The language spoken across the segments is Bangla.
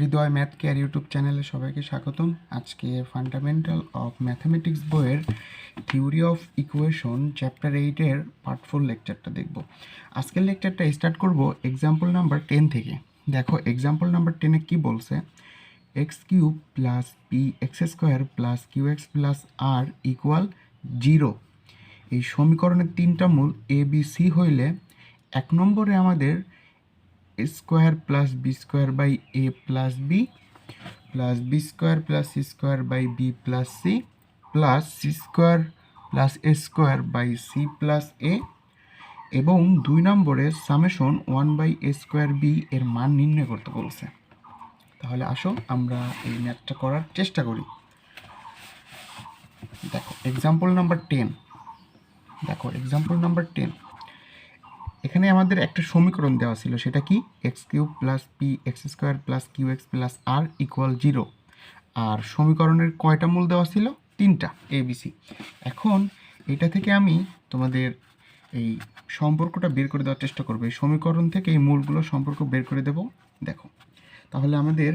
হৃদয় ম্যাথ কেয়ার ইউটিউব চ্যানেলে সবাইকে স্বাগতম। আজকে ফান্ডামেন্টাল অফ ম্যাথামেটিক্স বইয়ের থিওরি অফ ইকুয়েশন চ্যাপ্টার এইটের পার্ট ফোর লেকচারটা দেখব। আজকের লেকচারটা স্টার্ট করব এক্সাম্পল নাম্বার টেন থেকে। দেখো, এক্সাম্পল নাম্বার টেনে কি বলছে? X cube plus p x square plus q x plus r equal zero. এই সমীকরণের তিনটা মূল এ বি সি হইলে এক নম্বরে আমাদের square plus b square by a plus b plus b square plus c square by b plus c plus c square plus a square by c plus a এবং দুই নম্বরে summation one by a square b এর মান নির্ণয় করতে বলছে। তাহলে আসো আমরা এই ম্যাথটা করার চেষ্টা করি। দেখো এক্সাম্পল নাম্বার টেন দেখো এক্সাম্পল নাম্বার টেন এখানে আমাদের একটা সমীকরণ দেওয়া ছিল, সেটা কি? X cube plus p x square plus q x plus r equal zero আর সমীকরণের কয়টা মূল দেওয়া ছিল? তিনটা এবিসি এখন এটা থেকে আমি তোমাদের এই সম্পর্কটা বের করে দেওয়ার চেষ্টা করব। এই সমীকরণ থেকে এই মূলগুলো সম্পর্ক বের করে দেব। দেখো, তাহলে আমাদের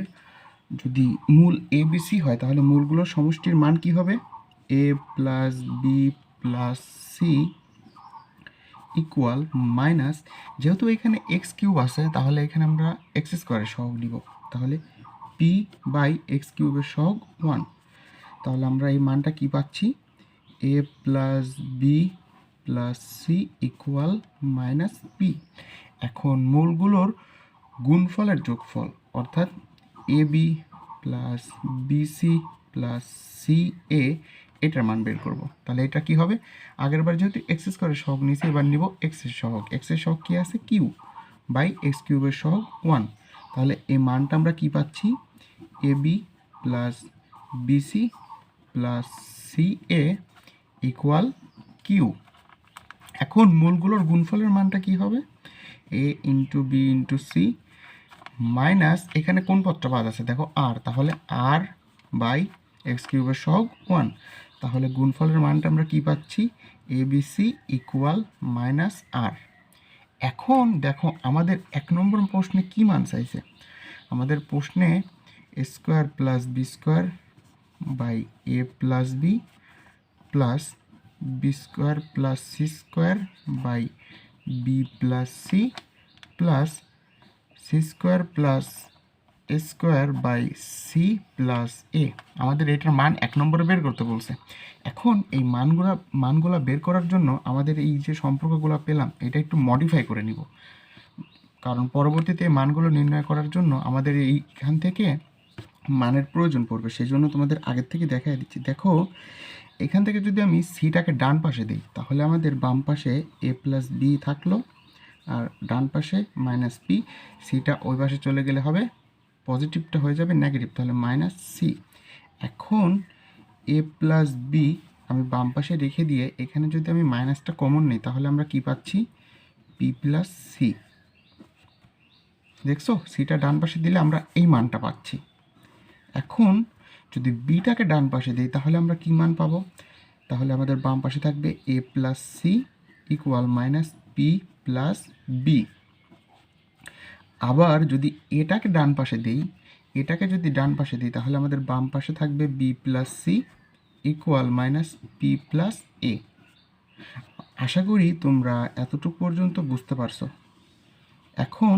যদি মূল এবিসি হয়, তাহলে মূলগুলোর সমষ্টির মান কি হবে? A plus b plus c equal minus যেহেতু এখানে এক্স কিউব আছে, তাহলে এখানে আমরা এক্স স্কোয়ারের সহগ নিব। তাহলে পি বাই এক্স কিউবের সহগ ওয়ান তাহলে আমরা এই মানটা কি পাচ্ছি? A plus b plus c equal minus p এখন মূলগুলোর গুণফলের যোগফল, অর্থাৎ a b plus bc plus c a এটার মান বের করব। তাহলে এটা কি হবে? আগের বার যেহেতু এক্স স্কোয়ারের সহগ নিয়েছি এবার নিব এক্স এক্সের সহগ। এক্সের সহগ কি আছে? কিউ বাই এক্স কিউবের সহগ ওয়ান তাহলে এই মানটা আমরা কি পাচ্ছি? A b plus bc plus c a equal q এখন মূলগুলোর গুণফলের মানটা কি হবে? A into b into c minus এখানে কোন পদটা বাদ আছে? দেখো আর তাহলে আর বাই এক্স কিউবের সহগ ওয়ান তাহলে গুণফলের মানটা আমরা কি পাচ্ছি? A b c equal minus r এখন দেখো আমাদের এক নম্বর প্রশ্নে কি মান চাইছে? আমাদের প্রশ্নে square plus b square by a plus b plus b square plus c square by b plus c plus c square plus square by c plus a. আমাদের এটার মান এক নম্বরে বের করতে বলছে। এখন এই মানগুলা মানগুলা বের করার জন্য আমাদের এই যে সম্পর্কগুলো পেলাম, এটা একটু মডিফাই করে নিব। কারণ পরবর্তীতে মানগুলো নির্ণয় করার জন্য আমাদের এইখান থেকে মানের প্রয়োজন পড়বে। সেই জন্য তোমাদের আগের থেকে দেখাই দিচ্ছি। দেখো, এখান থেকে যদি আমি সিটাকে ডান পাশে দিই, তাহলে আমাদের বাম পাশে এ প্লাস বি থাকল, আর ডান পাশে মাইনাস পি সিটা ওই পাশে চলে গেলে হবে পজিটিভটা হয়ে যাবে নেগেটিভ তাহলে মাইনাস সি এখন এ প্লাস বি আমি বাম পাশে রেখে দিয়ে এখানে যদি আমি মাইনাসটা কমন নিই, তাহলে আমরা কি পাচ্ছি? পি প্লাস সি দেখছ? সিটা ডান পাশে দিলে আমরা এই মানটা পাচ্ছি। এখন যদি বিটাকে ডান পাশে দিই, তাহলে আমরা কি মান পাবো? তাহলে আমাদের বাম পাশে থাকবে a plus c equal minus p plus b আবার যদি এটাকে ডান পাশে দিই, এটাকে যদি ডান পাশে দিই, তাহলে আমাদের বাম পাশে থাকবে b plus c equal minus p plus a আশা করি তোমরা এতটুকু পর্যন্ত বুঝতে পারছ। এখন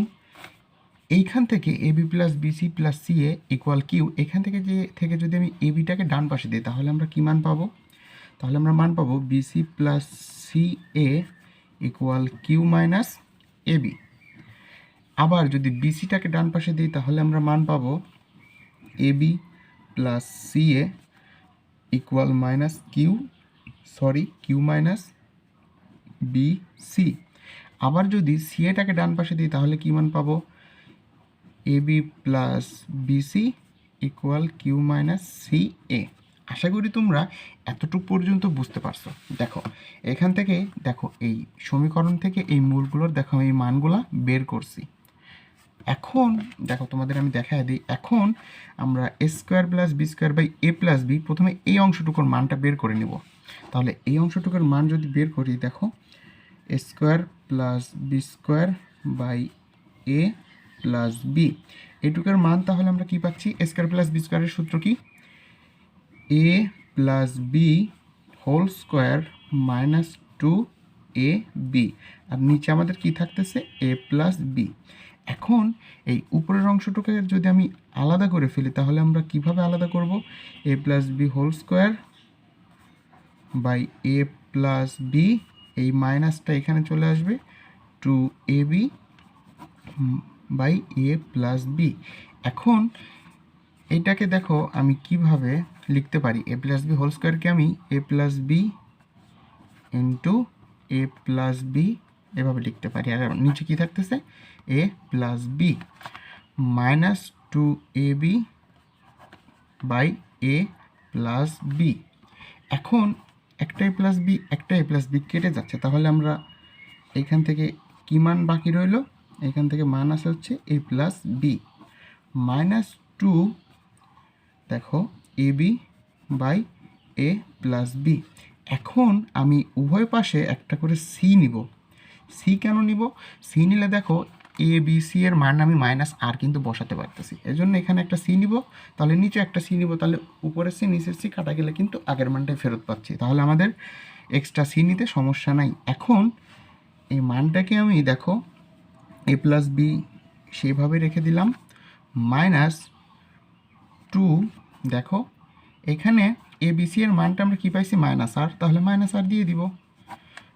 এইখান থেকে a b plus bc plus c a equal q এখান থেকে যে, থেকে যদি আমি এ বিটাকে ডান পাশে দিই, তাহলে আমরা কী মান পাবো? তাহলে আমরা মান পাবো bc plus c a equal q minus a b আবার যদি বিসিটাকে ডান পাশে দিই, তাহলে আমরা মান পাবো a b plus c a equal minus q sorry q minus b c আবার যদি সি এটাকে ডান পাশে দিই, তাহলে কী মান পাবো? A b plus bc equal q minus c a আশা করি তোমরা এতটুকু পর্যন্ত বুঝতে পারছ। দেখো, এখান থেকে, দেখো, এই সমীকরণ থেকে এই মূলগুলোর, দেখো, এই মানগুলা বের করছি। এখন, দেখো তোমাদের আমি দেখাই দিই, এখন আমরা a square plus b square by a plus b প্রথমে এই অংশটুকুর মানটা বের করে নেব। তাহলে এই অংশটুকুর মান যদি বের করি, দেখো a square plus b square by a plus b এটুকের মান তাহলে আমরা কি পাচ্ছি? এ স্কোয়ার প্লাস বি স্কোয়ারের সূত্র কি? A plus b whole square minus two a b আর নিচে আমাদের কি থাকতেছে? এ প্লাস বি এখন এই উপরের অংশটুকে যদি আমি আলাদা করে ফেলি, তাহলে আমরা কীভাবে আলাদা করব? A plus b whole square by a plus b এই মাইনাসটা এখানে চলে আসবে two a b by a plus b এখন এটাকে দেখো আমি কীভাবে লিখতে পারি? এ প্লাস বি হোল স্কোয়ারকে আমি a plus b into a plus b এভাবে লিখতে পারি। আর নিচে কি থাকতেছে? A plus b minus two a b by a plus b এখন একটা এ প্লাস বি একটা এ প্লাস বি কেটে যাচ্ছে। তাহলে আমরা এখান থেকে কি মান বাকি রইল? এখান থেকে মান আসে হচ্ছে a plus b minus two দেখো a b by a plus b এখন আমি উভয় পাশে একটা করে সি নিব। সি কেন নিব? সি নিলে দেখো এ বি সি এর মান আমি মাইনাস আর কিন্তু বসাতে পারতেছি। এই জন্য এখানে একটা সি নিব, তাহলে নিচে একটা সি নিব, তাহলে উপরের সি নিচের সি কাটা গেলে কিন্তু আগের মানটাই ফেরত পাচ্ছি। তাহলে আমাদের এক্সট্রা সি নিতে সমস্যা নাই। এখন এই মানটাকে আমি দেখো এ প্লাস বি সেভাবে রেখে দিলাম মাইনাস টু দেখো, এখানে এ বি সি এর মানটা আমরা কী পাইছি? মাইনাস আর তাহলে মাইনাস আর দিয়ে দিব।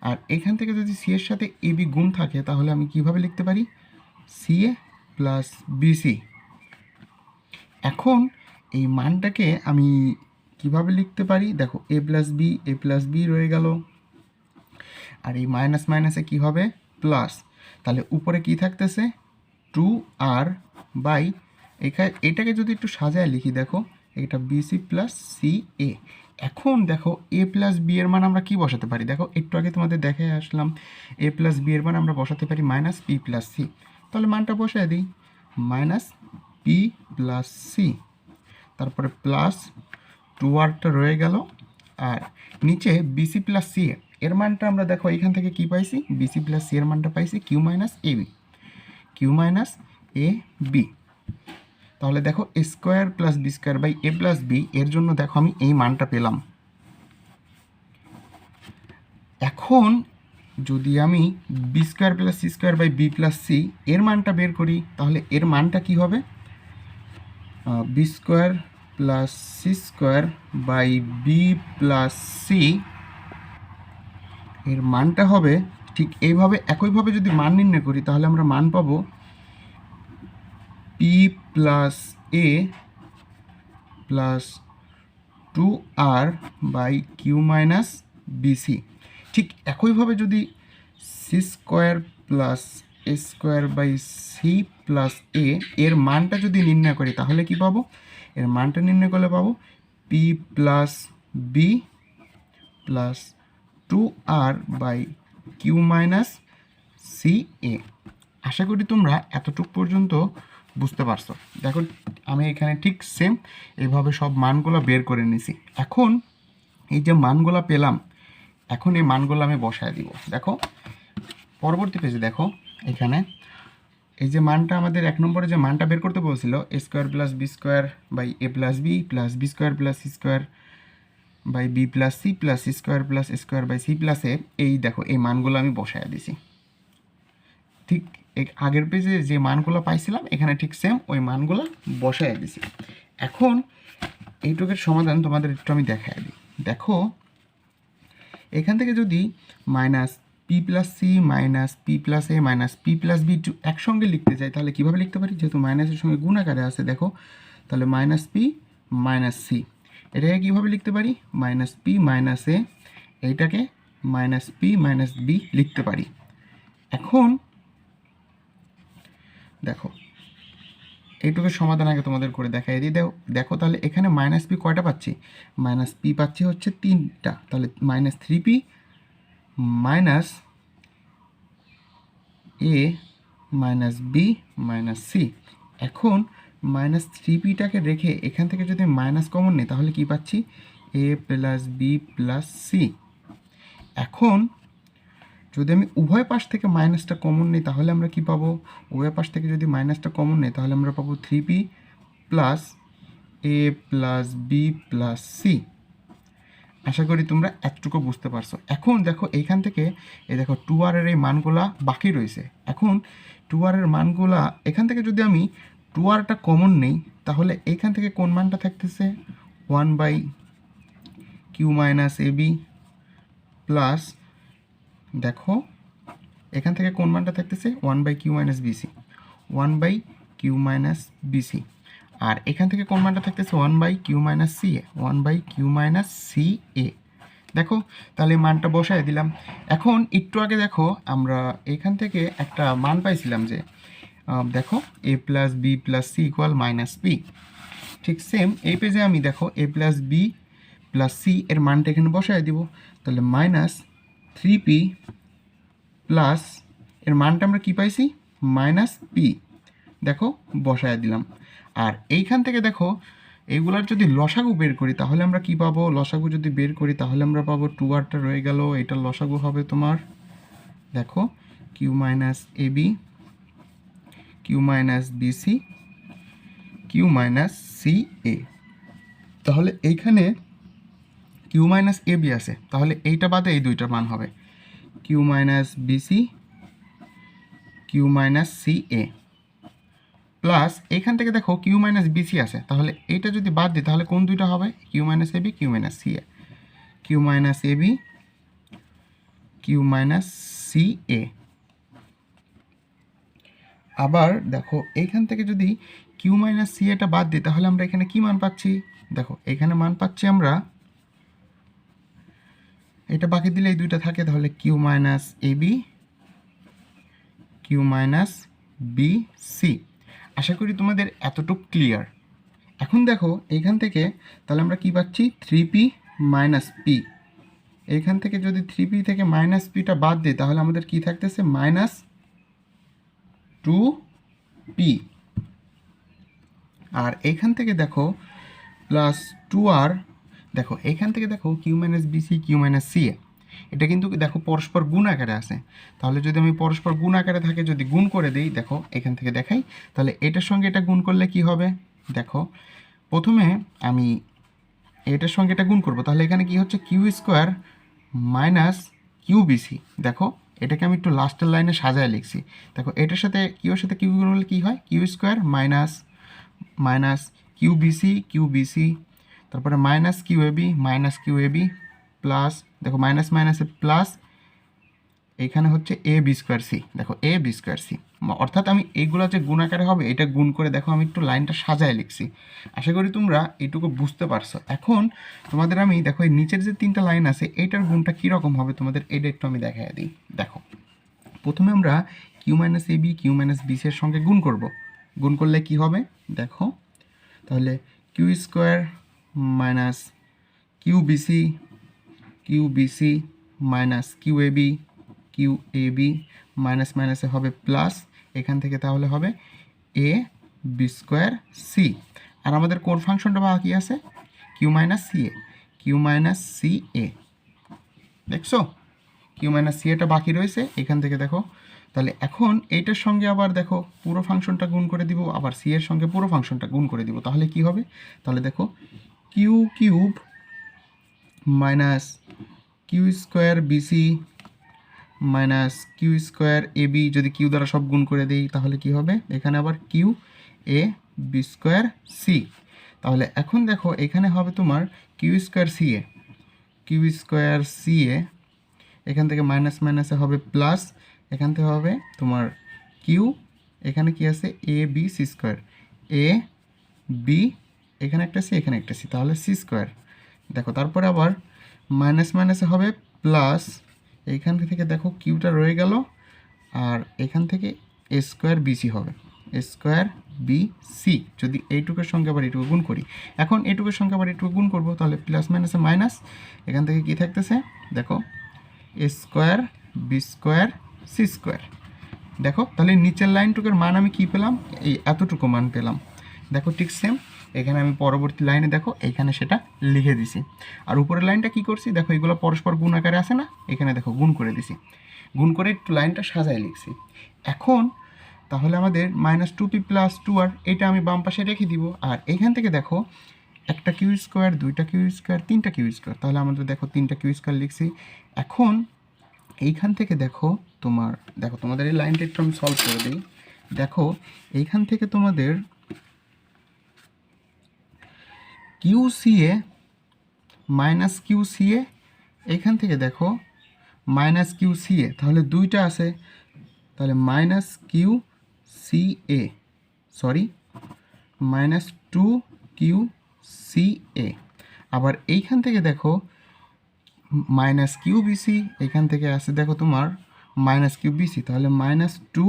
আর এখান থেকে যদি সি এর সাথে এ বি গুণ থাকে, তাহলে আমি কীভাবে লিখতে পারি? সি এ প্লাস বিসি এখন এই মানটাকে আমি কীভাবে লিখতে পারি? দেখো a plus b a plus b রয়ে গেল। আর এই মাইনাস মাইনাসে কি হবে? প্লাস তাহলে উপরে কি থাকতেছে? টু আর বাই এখানে এটাকে যদি একটু সাজায় লিখি, দেখো, এটা বিসি প্লাস সি এ এখন দেখো এ প্লাস বি এর মান আমরা কি বসাতে পারি? দেখো, একটু আগে তোমাদের দেখে আসলাম। এ প্লাস বি এর মান আমরা বসাতে পারি মাইনাস পি প্লাস সি তাহলে মানটা বসায় দিই। Minus p plus c. তারপরে প্লাস টু আরটা রয়ে গেল। আর নিচে বিসি প্লাস সি এর। মানটা আমরা দেখো এখান থেকে কি পাইছি? বিসি প্লাস সি এর মানটা পাইছি q minus a b. Q minus a b. তাহলে দেখো a square plus b square by a plus b, এর জন্য দেখো আমি এই মানটা পেলাম। এখন যদি আমি b square plus c square by b plus c এর মানটা বের করি, তাহলে এর মানটা কি হবে? B square plus c square by b plus c এর মানটা হবে ঠিক এইভাবে, একইভাবে যদি মান নির্ণয় করি, তাহলে আমরা মান পাবো p plus a plus two r by q minus b c ঠিক একইভাবে যদি c square plus a square by c plus a এর মানটা যদি নির্ণয় করি, তাহলে কি পাবো? এর মানটা নির্ণয় করলে পাবো p plus b plus two r by q minus c a আশা করি তোমরা এতটুক পর্যন্ত বুঝতে পারছ। দেখো, আমি এখানে ঠিক সেম এইভাবে সব মানগুলো বের করে নিছি। এখন এই যে মানগুলো পেলাম এখন এই মানগুলো আমি বসায় দিব। দেখো, পরবর্তী পেজে দেখো, এখানে এই যে মানটা আমাদের এক নম্বরে যে মানটা বের করতে বলছিল a square plus b square by a plus b plus b square plus c square by b plus c plus c square plus square by c plus a এই দেখো, এই মানগুলো আমি বসায় দিছি। ঠিক আগের পেজে যে মানগুলো পাইছিলাম, এখানে ঠিক সেম ওই মানগুলো বসায় দিছি। এখন এইটুকের সমাধান তোমাদের একটু আমি দেখাই দিই। দেখো এখান থেকে যদি minus p plus c minus p plus a minus p plus b two একসঙ্গে লিখতে চাই তাহলে কীভাবে লিখতে পারি? যেহেতু মাইনাসের সঙ্গে গুণ আকারে আছে, দেখো, তাহলে মাইনাস পি মাইনাস সি এটাকে কীভাবে লিখতে পারি? মাইনাস পি মাইনাস এ এইটাকে মাইনাস পি মাইনাস বি লিখতে পারি। এখন, দেখো এইটুকু সমাধান আগে তোমাদের করে দেখাই দিই। দেখো দেখো তাহলে এখানে মাইনাস পি কয়টা পাচ্ছি? মাইনাস পি পাচ্ছি হচ্ছে তিনটা। তাহলে minus three p minus a minus b minus c এখন মাইনাস থ্রি পিটাকে রেখে এখান থেকে যদি মাইনাস কমন নেই, তাহলে কি পাচ্ছি? A plus b plus c এখন যদি আমি উভয় পাশ থেকে মাইনাসটা কমন নিই, তাহলে আমরা কি পাবো? উভয় পাশ থেকে যদি মাইনাসটা কমন নিই, তাহলে আমরা পাবো three p plus a plus b plus c আশা করি তোমরা এতটুকু বুঝতে পারছ। এখন দেখো এইখান থেকে এই দেখো টু আরের এই মানগুলা বাকি রয়েছে। এখন টু আরের মানগুলা, এখান থেকে যদি আমি টু আরটা কমন নেই, তাহলে এইখান থেকে কোন মানটা থাকতেছে? One by q minus a b plus দেখো, এখান থেকে কোন মানটা থাকতেছে? One by q minus b c one by q minus b c আর এখান থেকে কোন মানটা থাকতেছে? One by q minus c a one by q minus c a দেখো, তাহলে মানটা বসায় দিলাম। এখন একটু আগে দেখো, আমরা এখান থেকে একটা মান পাইছিলাম যে দেখো a plus b plus c equal minus b ঠিক সেম এই পেজে আমি দেখো a plus b plus c এর মানটা এখানে বসায় দিব। তাহলে মাইনাস থ্রি পি প্লাস এর মানটা আমরা কি পাইছি? মাইনাস পি দেখো, বসায় দিলাম। আর এইখান থেকে দেখো এইগুলার যদি লসাগু বের করি, তাহলে আমরা কি পাবো? লসাগু যদি বের করি, তাহলে আমরা পাবো টু আরটা রয়ে গেল। এটা লসাগু হবে তোমার, দেখো q minus a b q minus b c q minus c a তাহলে এইখানে কিউ মাইনাস এ বি আছে, তাহলে এইটা বাদে এই দুইটার মান হবে। Q minus b c q minus c a plus এখান থেকে দেখো কিউ মাইনাস বিসি আছে, তাহলে এইটা যদি বাদ দিই, তাহলে কোন দুইটা হবে? Q minus a b q minus c a q minus a b q minus c a আবার দেখো এইখান থেকে যদি কিউ মাইনাস সি এটা বাদ দিই, তাহলে আমরা এখানে কি মান পাচ্ছি? দেখো, এখানে মান পাচ্ছি আমরা এটা বাকি দিলে এই দুইটা থাকে, তাহলে q minus a b q minus b c আশা করি তোমাদের এতটুকু ক্লিয়ার এখন দেখো, এইখান থেকে তাহলে আমরা কি পাচ্ছি? থ্রি পি মাইনাস পি এইখান থেকে যদি থ্রি পি থেকে মাইনাস পিটা বাদ দিই, তাহলে আমাদের কি থাকতেছে? মাইনাস টু পি আর এইখান থেকে দেখো প্লাস টু আর দেখো এখান থেকে দেখো q minus b c q minus c এটা কিন্তু দেখো পরস্পর গুণ আকারে আছে। তাহলে যদি আমি পরস্পর গুণ আকারে থাকে, যদি গুণ করে দিই, দেখো, এখান থেকে দেখাই, তাহলে এটার সঙ্গে এটা গুণ করলে কি হবে? দেখো, প্রথমে আমি এটার সঙ্গে এটা গুণ করব, তাহলে এখানে কি হচ্ছে? Q square minus q b c দেখো, এটাকে আমি একটু লাস্টের লাইনে সাজায় লিখছি। দেখো, এটার সাথে কিউর সাথে কিউ গুণ করলে কী হয়? Q square minus minus q b c q b c তারপরে minus q a b minus q a b plus দেখো মাইনাস মাইনাসে প্লাস এখানে হচ্ছে এ বি স্কোয়ার সি দেখো এ বি স্কোয়ার সি অর্থাৎ আমি এইগুলো যে গুণ আকারে হবে, এটা গুণ করে দেখো আমি একটু লাইনটা সাজায় লিখছি। আশা করি তোমরা এইটুকু বুঝতে পারছ। এখন তোমাদের আমি, দেখো এই নিচের যে তিনটা লাইন আছে, এইটার গুণটা কীরকম হবে তোমাদের এটা একটু আমি দেখাই দিই। দেখো, প্রথমে আমরা q minus a b q minus b c এর সঙ্গে গুণ করব। গুণ করলে কি হবে? দেখো, তাহলে q square minus q b c q b c minus q a b q a b minus মাইনাসে হবে প্লাস এখান থেকে তাহলে হবে এ বি স্কোয়ার সি আর আমাদের কোন ফাংশনটা বাকি আছে? Q minus c a q minus c a দেখছ? কিউ মাইনাস সি এটা বাকি রয়েছে, এখান থেকে দেখো। তাহলে এখন এইটার সঙ্গে আবার দেখো, পুরো ফাংশনটা গুণ করে দিব, আবার সি এর সঙ্গে পুরো ফাংশনটা গুণ করে দিব, তাহলে কি হবে? তাহলে দেখো q cube minus q square b c minus q square a b. যদি কিউ দ্বারা সব গুণ করে দিই, তাহলে কি হবে? এখানে আবার q a b square c. তাহলে এখন দেখো, এখানে হবে তোমার q square c a. Q square c a, এখান থেকে মাইনাস মাইনাসে হবে প্লাস, এখান থেকে হবে তোমার কিউ। এখানে কি আছে? A b c square. A b এখানে একটা সি, এখানে একটা সি, তাহলে সি স্কোয়ার। দেখো, তারপরে আবার মাইনাস মাইনাসে হবে প্লাস এইখান থেকে দেখো কিউটা রয়ে গেল, আর এখান থেকে এ স্কোয়ার বিসি হবে। এ স্কোয়ার বি সি যদি এইটুকুর সঙ্গে আবার এইটুকু গুণ করি। এখন এইটুকুর সঙ্গে আবার এইটুকু গুণ করব, তাহলে প্লাস মাইনাসে মাইনাস এখান থেকে কি থাকতেছে? দেখো a square b square c square দেখো, তাহলে নিচের লাইনটুকুর মান আমি কি পেলাম? এই এতটুকু মান পেলাম। দেখো, ঠিক সেম এখানে আমি পরবর্তী লাইনে দেখো, এখানে সেটা লিখে দিছি। আর উপরের লাইনটা কি করছি? দেখো, এগুলো পরস্পর গুণ আকারে আছে না? এখানে দেখো, গুণ করে দিছি। গুণ করে একটু লাইনটা সাজায় লিখছি। এখন তাহলে আমাদের minus two p plus two r এটা আমি বাম পাশে রেখে দিব। আর এখান থেকে দেখো, একটা কিউ স্কোয়ার দুইটা কিউ স্কোয়ার তিনটা কিউ স্কোয়ার তাহলে আমাদের দেখো, তিনটা কিউ স্কোয়ার লিখছি। এখন এইখান থেকে দেখো তোমার, দেখো তোমাদের এই লাইনটা একটু আমি সলভ করে দিই। দেখো, এইখান থেকে তোমাদের q c a minus q c a এখান থেকে দেখো মাইনাস কিউ সিএ তাহলে দুইটা আছে, তাহলে minus q a sorry minus two q a, আবার এইখান থেকে দেখো মাইনাস কিউ বিসি এখান থেকে আসে দেখো তোমার মাইনাস কিউ বিসি তাহলে minus two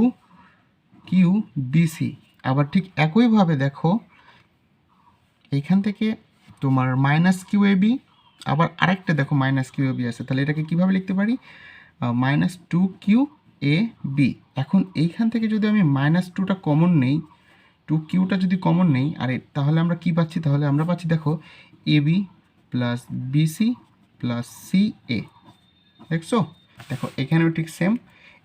q b c আবার ঠিক একইভাবে দেখো এইখান থেকে তোমার মাইনাস কিউ এ বি আবার আরেকটা দেখো মাইনাস কিউ এ বি আছে। তাহলে এটাকে কীভাবে লিখতে পারি? Minus two q a b এখন এইখান থেকে যদি আমি মাইনাস টুটা কমন নেই টু কিউটা যদি কমন নেই, আর তাহলে আমরা কি পাচ্ছি? তাহলে আমরা পাচ্ছি দেখো a b plus b c plus c a দেখছ? দেখো এখানেও ঠিক সেম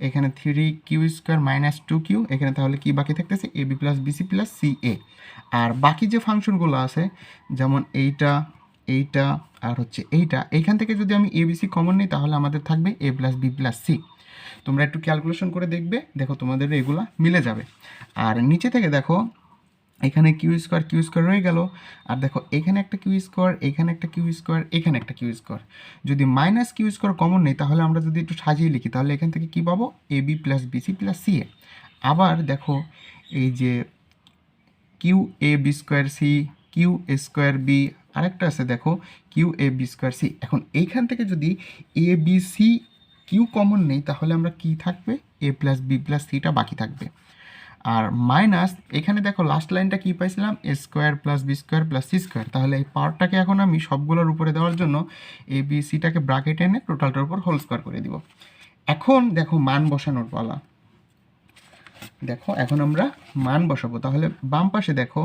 এখানে three q square minus two q এখানে তাহলে কি বাকি থাকতেছে? A b plus b c plus c a আর বাকি যে ফাংশনগুলো আছে, যেমন এইটা এইটা আর হচ্ছে এইটা, এইখান থেকে যদি আমি এবিসি কমন নিই, তাহলে আমাদের থাকবে a plus b plus c তোমরা একটু ক্যালকুলেশন করে দেখবে, দেখো তোমাদের এগুলা মিলে যাবে। আর নিচে থেকে দেখো এখানে কিউ স্কোয়ার কিউ স্কোয়ার রয়ে গেল। আর দেখো, এখানে একটা কিউ স্কোয়ার এখানে একটা কিউ স্কোয়ার এখানে একটা কিউ স্কোয়ার যদি মাইনাস কিউ স্কোয়ার কমন নেই, তাহলে আমরা যদি একটু সাজিয়ে লিখি, তাহলে এখান থেকে কি পাবো? A b plus b c plus c a. আবার দেখো, এই যে q a b square c q a square b আরেকটা আছে, দেখো q a b square c এখন এইখান থেকে যদি a b c q common নেই, তাহলে আমরা কি থাকবে? এ প্লাস বি প্লাস সিটা বাকি থাকবে। আর মাইনাস এখানে দেখো লাস্ট লাইনটা কি পাইছিলাম? A square plus b square plus c square তাহলে এই পাওয়ারটাকে এখন আমি সবগুলোর উপরে দেওয়ার জন্য এ বি সিটাকে ব্রাকেট এনে টোটালটার উপর হোল স্কোয়ার করে দিব। এখন দেখো মান বসানোর পালা। দেখো, এখন আমরা মান বসাবো। তাহলে বাম পাশে দেখো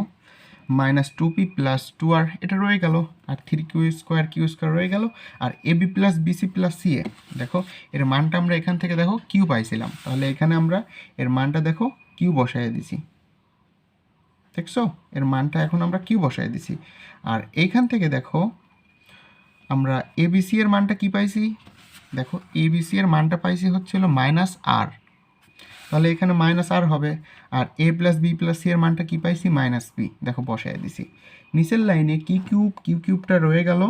minus two p plus two r এটা রয়ে গেল। আর three q square q square রয়ে গেল। আর a b plus b c plus c a দেখো, এর মানটা আমরা এখান থেকে দেখো কিউ পাইছিলাম। তাহলে এখানে আমরা এর মানটা দেখো কিউ বসাই দিছি। দেখছ? এর মানটা এখন আমরা কিউ বসাই দিছি। আর এইখান থেকে দেখো, আমরা এবিসি এর মানটা কি পাইছি? দেখো এবিসি এর মানটা পাইছি হচ্ছিল মাইনাস আর। তাহলে এখানে মাইনাস আর হবে। আর a plus b plus c এর মানটা কি পাইছি? Minus b. দেখো বসায় দিছি। নিচের লাইনে কি কিউব, কিউ কিউবটা রয়ে গেল।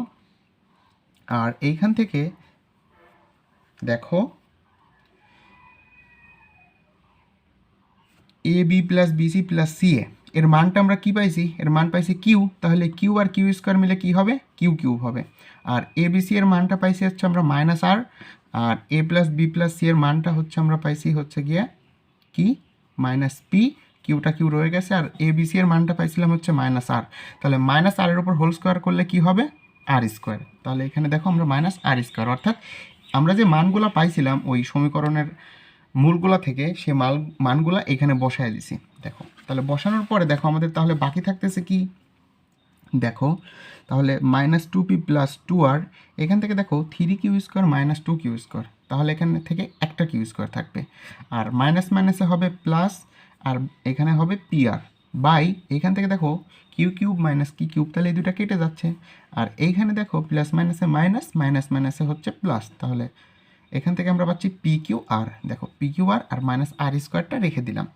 আর এইখান থেকে দেখো a b plus b c plus c a এর মানটা আমরা কি পাইছি? এর মান পাইছি কিউ তাহলে কিউ আর কিউ স্কোয়ার মিলে কি হবে? কিউ কিউব হবে। আর এ বিসি এর মানটা পাইছি হচ্ছে আমরা minus R R a plus b plus c এর মানটা হচ্ছে আমরা পাইছি হচ্ছে গিয়ে কি? মাইনাস পি কিউটা কিউ রয়ে গেছে। আর এ বি সি এর মানটা পাইছিলাম হচ্ছে মাইনাস আর তাহলে মাইনাস আর এর উপর হোল স্কোয়ার করলে কি হবে? আর স্কোয়ার তাহলে এখানে দেখো আমরা মাইনাস আর স্কোয়ার অর্থাৎ আমরা যে মানগুলো পাইছিলাম ওই সমীকরণের মূলগুলা থেকে সে মাল, মানগুলা এখানে বসায় দিছি। দেখো, তাহলে বসানোর পরে দেখো আমাদের তাহলে বাকি থাকতেছে কি? দেখো, তাহলে minus two p plus two r এখান থেকে দেখো three q square minus two q square তাহলে এখান থেকে একটা কিউ স্কোয়ার থাকবে। আর মাইনাস মাইনাসে হবে প্লাস আর এখানে হবে পি আর বাই এখান থেকে দেখো q cube minus q cube তাহলে এই দুটা কেটে যাচ্ছে। আর এইখানে দেখো প্লাস মাইনাসে মাইনাস মাইনাস মাইনাসে হচ্ছে প্লাস তাহলে এখান থেকে আমরা পাচ্ছি পি কিউ আর দেখো পি কিউ আর আর মাইনাস আর স্কোয়ারটা রেখে দিলাম।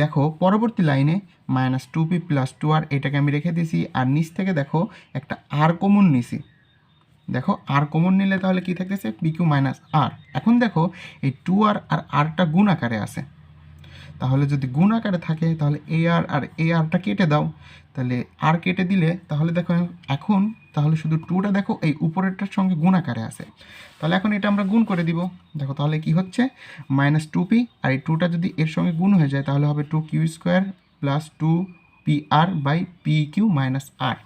দেখো, পরবর্তী লাইনে minus two p plus two r এটাকে আমি রেখে দিছি আর নিচ থেকে দেখো, একটা আর কমন নিছি দেখো আর কমন নিলে তাহলে কি থাকতেছে? পি কিউ মাইনাস আর এখন দেখো, এই টু আর আর আরটা গুণ আকারে আছে। তাহলে যদি গুণ আকারে থাকে, তাহলে এ আর আর এ আরটা কেটে দাও। তাহলে আর কেটে দিলে, তাহলে দেখো এখন, তাহলে শুধু টুটা দেখো, এই উপরেরটার সঙ্গে গুণ আকারে আছে। তাহলে এখন এটা আমরা গুণ করে দিব। দেখো তাহলে কি হচ্ছে? মাইনাস টু পি আর এই টুটা যদি এর সঙ্গে গুণ হয়ে যায়, তাহলে হবে two q square plus two p r by p q minus r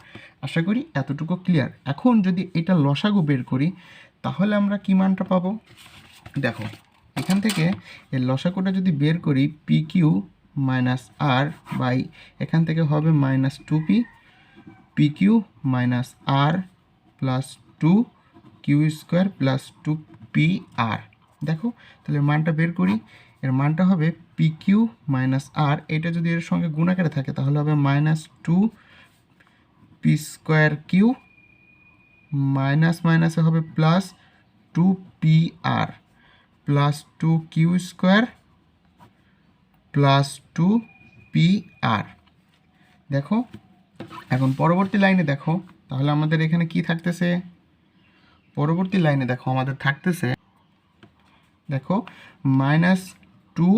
আশা করি এতটুকু ক্লিয়ার এখন যদি এটা লসাগু বের করি, তাহলে আমরা কি মানটা পাবো? দেখো এখান থেকে এর লসাগুটা যদি বের করি p q minus r by এখান থেকে হবে minus two p p q minus r plus two q square plus two p r দেখো, তাহলে মানটা বের করি, এর মানটা হবে পি কিউ মাইনাস আর এটা যদি এর সঙ্গে গুণ আকারে থাকে, তাহলে হবে minus two p square q minus মাইনাসে হবে plus two p r plus two q square plus two p r দেখো, এখন পরবর্তী লাইনে দেখো, তাহলে আমাদের এখানে কি থাকতেছে? পরবর্তী লাইনে দেখো, আমাদের থাকতেছে, দেখো minus two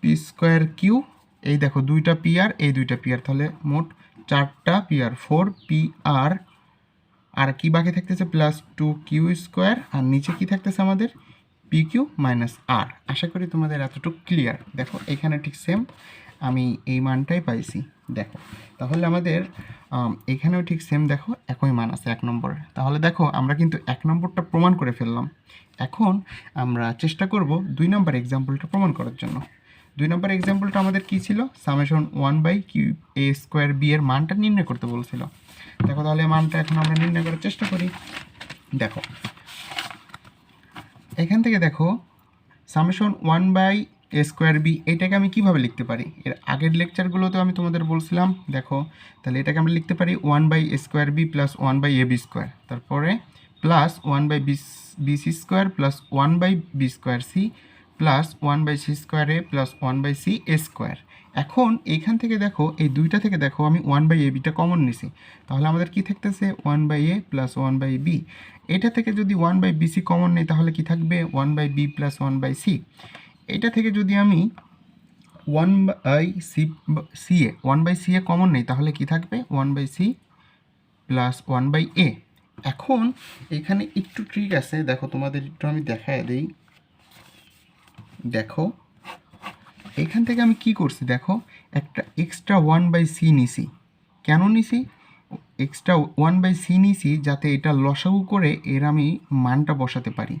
p square q এই দেখো দুইটা পি আর এই দুইটা পি আর তাহলে মোট চারটা p r four p r আর কি বাকি থাকতেছে? প্লাস টু কিউ স্কোয়ার আর নিচে কি থাকতেছে আমাদের? পি কিউ মাইনাস আর আশা করি তোমাদের এতটুকু ক্লিয়ার দেখো, এখানে ঠিক সেম আমি এই মানটাই পাইছি। দেখো, তাহলে আমাদের এখানেও ঠিক সেম দেখো, একই মান আছে এক নম্বরে তাহলে দেখো, আমরা কিন্তু এক নম্বরটা প্রমাণ করে ফেললাম। এখন আমরা চেষ্টা করব দুই নম্বর এক্সাম্পলটা প্রমাণ করার জন্য। দুই নম্বর এক্সাম্পলটা আমাদের কি ছিল? Summation one by q a square b এর মানটা নির্ণয় করতে বলছিল। দেখো তাহলে মানটা এখন আমরা নির্ণয় করার চেষ্টা করি। দেখো। এখান থেকে দেখো summation one by a square b এটাকে আমি কীভাবে লিখতে পারি? এর আগের লেকচারগুলোতে আমি তোমাদের বলছিলাম, দেখো, তাহলে এটাকে আমরা লিখতে পারি one by a square b plus one by a b square তারপরে plus one by b b c square plus one by b square c plus one by c square a plus one by c a square এখন এইখান থেকে দেখো এই দুইটা থেকে দেখো আমি ওয়ান বাই এ বিটা কমন নিছি তাহলে আমাদের কি থাকতেছে one by a plus one by b এটা থেকে যদি one by b c common নেই তাহলে কি থাকবে one by b plus one by c এটা থেকে যদি আমি one by c c a one by c a common নেই তাহলে কি থাকবে one by c plus one by a এখন এখানে একটু ট্রিক আছে দেখো তোমাদের একটু আমি দেখায় দিই দেখো, এখান থেকে আমি কি করছি দেখো, একটা এক্সট্রা ওয়ান বাই সি নিছি। কেন নিছি? এক্সট্রা ওয়ান বাই সি নিছি যাতে এটা লসাগু করে এর আমি মানটা বসাতে পারি।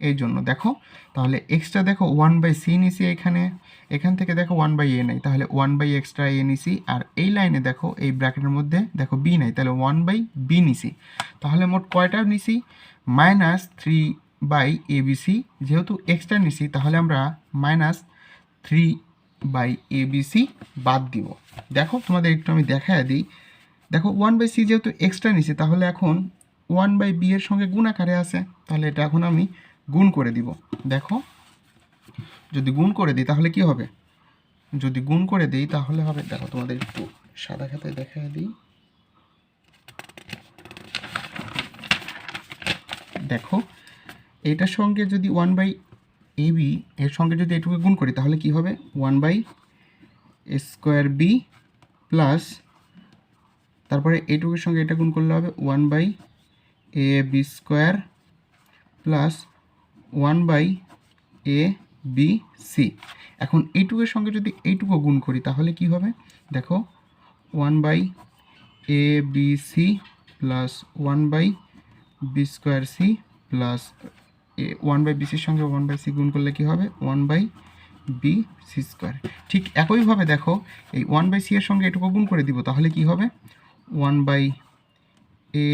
এই জন্য দেখো, তাহলে এক্সট্রা দেখো ওয়ান বাই সি নিছি এখানে, এখান থেকে দেখো ওয়ান বাই এ নাই, তাহলে ওয়ান বাই এক্সট্রা এ নিছি, আর এই লাইনে দেখো, এই ব্র্যাকেটের মধ্যে দেখো বি নাই, তাহলে ওয়ান বাই বি নিছি। তাহলে মোট কয়টা নিছি? Minus three by a b যেহেতু এক্সট্রা নিছি, তাহলে আমরা minus three by a b c বাদ দিব। দেখো, তোমাদের একটু আমি দেখায় দিই। দেখো ওয়ান বাই সি যেহেতু এক্সট্রা নিছি, তাহলে এখন ওয়ান বাই বি এর সঙ্গে গুণ আকারে আছে। তাহলে এটা এখন আমি গুণ করে দিব। দেখো, যদি গুণ করে দিই, তাহলে কি হবে? যদি গুণ করে দিই, তাহলে হবে, দেখো, তোমাদের একটু সাদা খাতায় দেখা দিই। দেখো এটার সঙ্গে যদি ওয়ান বাই এ বি এর সঙ্গে যদি এটুকু গুণ করি, তাহলে কি হবে? One by square b plus তারপরে এটুকুর সঙ্গে এটা গুণ করলে হবে one by a b square plus one by a b c এখন এইটুকুর সঙ্গে যদি এইটুকু গুণ করি, তাহলে কি হবে? দেখো one by a b c plus one by b square c plus one by বিসির সঙ্গে ওয়ান বাই সি গুণ করলে কি হবে? One by b c square ঠিক একইভাবে দেখো, এই ওয়ান বাই সি এর সঙ্গে এটুকু গুণ করে দিব, তাহলে কি হবে? One by a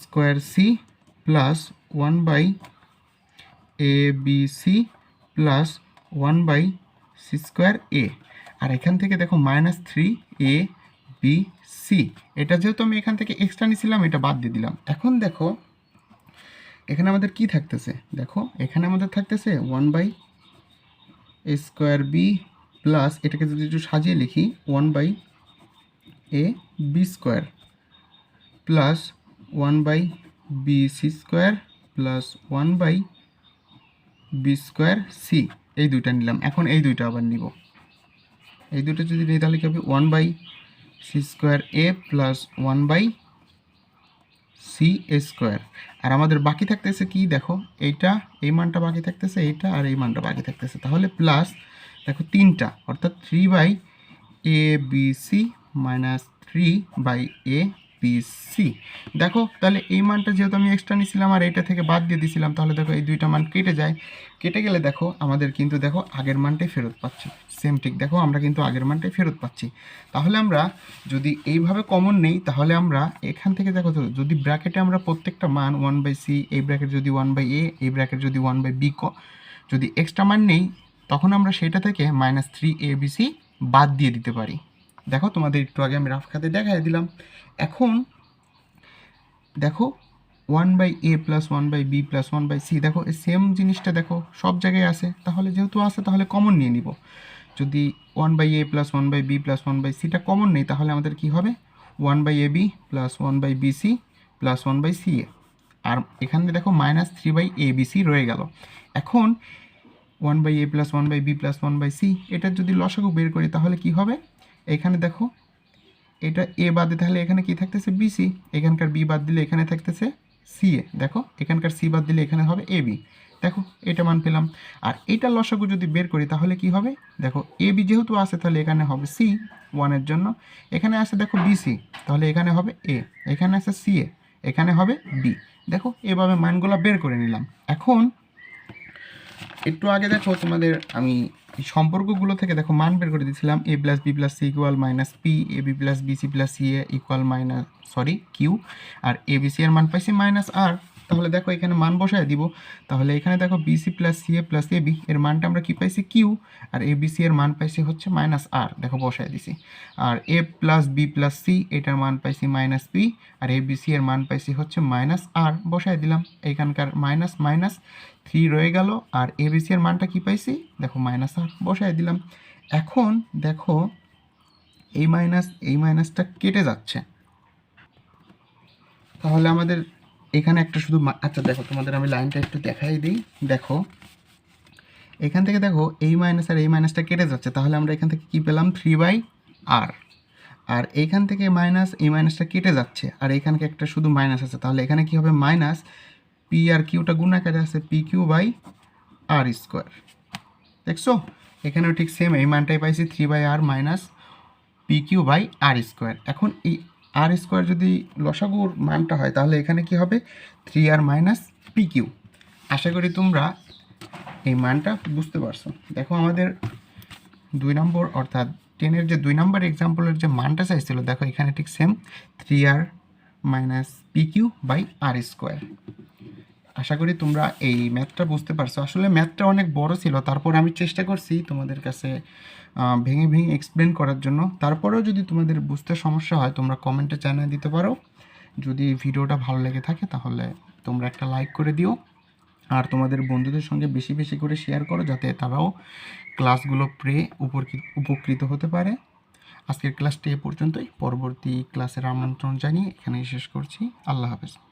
square c plus one by a b c plus one by c square a আর এখান থেকে দেখো minus three a b c এটা যেহেতু আমি এখান থেকে এক্সট্রা নিয়েছিলাম, এটা বাদ দিয়ে দিলাম। এখন দেখো এখানে আমাদের কি থাকতেছে? দেখো, এখানে আমাদের থাকতেছে one by a square b plus এটাকে যদি একটু সাজিয়ে লিখি one by a b square plus one by b c square plus one by b square c এই দুইটা নিলাম। এখন এই দুইটা আবার নিব। এই দুটো যদি নিই, তাহলে কি হবে? One by c square a plus one by c square আর আমাদের বাকি থাকতেছে কি দেখো? এইটা, এই মানটা বাকি থাকতেছে এইটা আর এই মানটা বাকি থাকতেছে। তাহলে প্লাস দেখো তিনটা, অর্থাৎ three by a b c minus three by a b c দেখো, তাহলে এই মানটা যেহেতু আমি এক্সট্রা নিয়েছিলাম আর এটা থেকে বাদ দিয়ে দিয়েছিলাম, তাহলে দেখো এই দুইটা মান কেটে যায়। কেটে গেলে দেখো, আমাদের কিন্তু দেখো আগের মানটাই ফেরত পাচ্ছি। সেম ঠিক, দেখো আমরা কিন্তু আগের মানটাই ফেরত পাচ্ছি। তাহলে আমরা যদি এইভাবে কমন নেই, তাহলে আমরা এখান থেকে দেখো তো, যদি ব্র্যাকেটে আমরা প্রত্যেকটা মান ওয়ান বাই সি এই ব্র্যাকেট যদি ওয়ান বাই এ এই ব্র্যাকেট যদি ওয়ান বাই বি যদি এক্সট্রা মান নেই, তখন আমরা সেটা থেকে minus three a b c বাদ দিয়ে দিতে পারি। দেখো তোমাদের একটু আগে আমি রাফ খাতে দেখাই দিলাম। এখন দেখো one by a plus one by b plus one by c দেখো এই সেম জিনিসটা দেখো সব জায়গায় আছে তাহলে যেহেতু আছে তাহলে কমন নিয়ে নিব যদি one by a plus one by b plus one by সিটা কমন নেই তাহলে আমাদের কি হবে one by a b plus one by b c plus one by c a আর এখানে দেখো minus three by a b c রয়ে গেল এখন one by a plus one by b plus one by c এটার যদি লসাগু বের করি তাহলে কি হবে এখানে দেখো এটা এ বাদে তাহলে এখানে কি থাকতেছে? বিসি এখানকার বি বাদ দিলে এখানে থাকতেছে সি এ দেখো, এখানকার সি বাদ দিলে এখানে হবে এ বি দেখো, এটা মান পেলাম। আর এটা লসাগু যদি বের করি, তাহলে কি হবে? দেখো এ বি যেহেতু আছে, তাহলে এখানে হবে সি ওয়ানের জন্য। এখানে আছে, দেখো বিসি তাহলে এখানে হবে এ এখানে আছে সি এ এখানে হবে বি দেখো, এভাবে মানগুলো বের করে নিলাম। এখন একটু আগে দেখো তোমাদের আমি সম্পর্কগুলো থেকে দেখো মান বের করে দিয়েছিলাম a plus b plus c equal minus p a b plus b c plus c a equal minus sorry q R A B C এর মান পাইছি মাইনাস আর তাহলে দেখো এখানে মান বসায় দিব। তাহলে এখানে দেখো b c plus c a plus a b এর মানটা আমরা কি পাইছি? কিউ আর এ বি সি এর মান পাইছি হচ্ছে মাইনাস আর দেখো বসায় দিছি। আর a plus b plus c এটার মান পাইছি মাইনাস পি আর এ বি সি এর মান পাইছি হচ্ছে মাইনাস আর বসায় দিলাম। এখানকার মাইনাস মাইনাস থ্রি রয়ে গেল, আর এ এবিসি এর মানটা কি পাইছি? দেখো মাইনাস আর বসায় দিলাম। এখন দেখো, এই মাইনাস এই মাইনাসটা কেটে যাচ্ছে। তাহলে আমাদের এখানে একটা শুধু আচ্ছা দেখো, তোমাদের আমি লাইনটা একটু দেখাই দিই। দেখো, এখান থেকে দেখো, এই মাইনাস আর এই মাইনাসটা কেটে যাচ্ছে। তাহলে আমরা এখান থেকে কি পেলাম? থ্রি বাই আর আর এইখান থেকে মাইনাস এই মাইনাসটা কেটে যাচ্ছে। আর এখানে একটা শুধু মাইনাস আছে। তাহলে এখানে কি হবে? মাইনাস পি আর কিউটা গুণাকারে আছে p q by r square দেখছ? এখানেও ঠিক সেম এই মানটাই পাইছি three by r minus p q by r square এখন এই আর স্কোয়ার যদি লসাগুর মানটা হয়, তাহলে এখানে কি হবে? Three r minus p q আশা করি তোমরা এই মানটা বুঝতে পারছ। দেখো আমাদের দুই নম্বর, অর্থাৎ টেনের যে দুই নম্বর এক্সাম্পলের যে মানটা চাইছিল, দেখো এখানে ঠিক same three r minus p q by r square আশা করি তোমরা এই ম্যাথটা বুঝতে পারছ। আসলে ম্যাথটা অনেক বড় ছিল, তারপর আমি চেষ্টা করছি তোমাদের কাছে ভেঙে ভেঙে এক্সপ্লেন করার জন্য। তারপরেও যদি তোমাদের বুঝতে সমস্যা হয়, তোমরা কমেন্টে জানিয়ে দিতে পারো। যদি ভিডিওটা ভালো লেগে থাকে, তাহলে তোমরা একটা লাইক করে দিও। আর তোমাদের বন্ধুদের সঙ্গে বেশি বেশি করে শেয়ার করো, যাতে তারাও ক্লাসগুলো প্রে উপকৃত হতে পারে। আজকের ক্লাসটি এ পর্যন্তই। পরবর্তী ক্লাসের আমন্ত্রণ জানিয়ে এখানেই শেষ করছি। আল্লাহ হাফেজ।